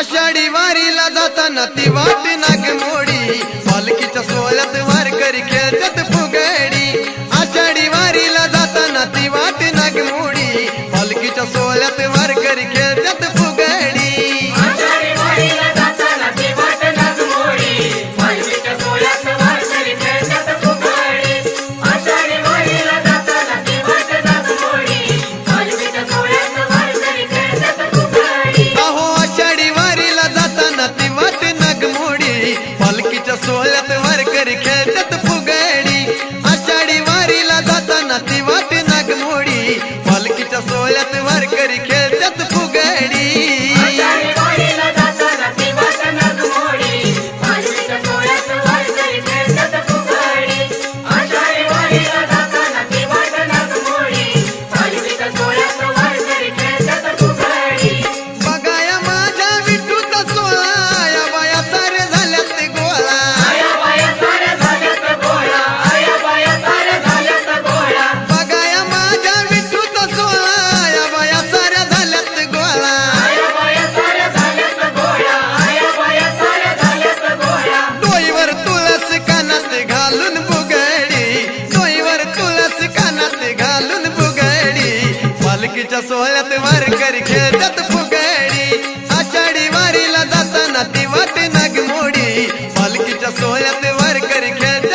आषाढी वारीला जाताना ती वाटे नाग मोडी पालकीच्या पालखीच्या सोहळ्यात वारकरी खेळ पालखीच्या सोहळ्यात वार वारकरी खेळतात फुगडी. आषाढी वारीला जाताना ती वाटे नाग मोडी पालखीच्या सोहळ्यात वार वारकरी खेळतात